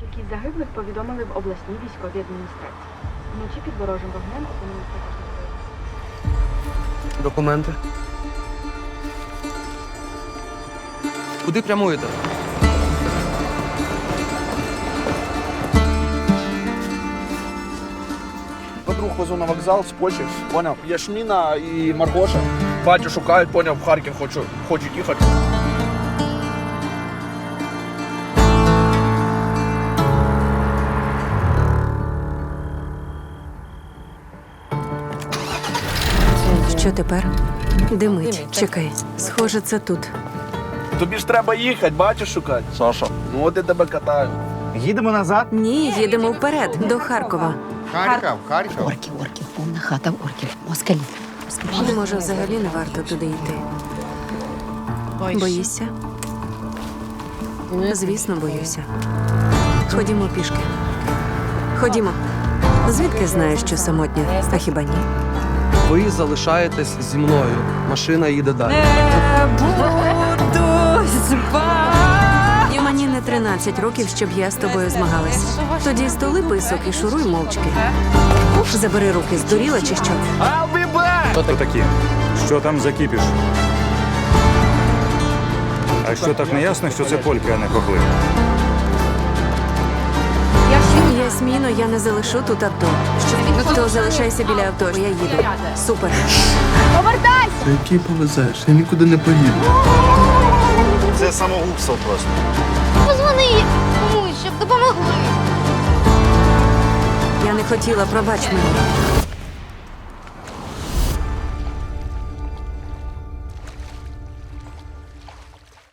Кількість загиблих повідомили в обласній військовій адміністрації. Вночі під ворожим вогнем опинилися також. Документи. Куди прямуєте? Подруг везу на вокзал з Польщі, поняв? Яшміна і Маргоша. Батю шукають, поняв, в Харків хочу, хочуть їхати. Що тепер? Димить. Чекай. Схоже, це тут. Тобі ж треба їхати, батю шукати. Саша. Ну от я тебе катаю. Їдемо назад. Ні, їдемо вперед до Харкова. Харків, Харків. Орків, орків, повна хата орків. Москалі. Москалі. Може, взагалі не варто туди йти. Боїшся? Звісно, боюся. Ходімо пішки. Ходімо. Звідки знаєш, що самотня? А хіба ні? Ви залишаєтесь зі мною. Машина їде далі. І мені не 13 років, щоб я з тобою змагалась. Тоді столи писок і шуруй мовчки. Уф, забери руки, здуріла чи що? Хто такі? Що там за кіпіш? А що так не ясно, що це польки, а не хохли? Ясміно, я не залишу тут авто. То залишайся біля авто, я їду. Супер. Та який повезеш? Я нікуди не поїду. Це самогубство просто. Позвони комусь, щоб допомогли. Я не хотіла, пробач мене.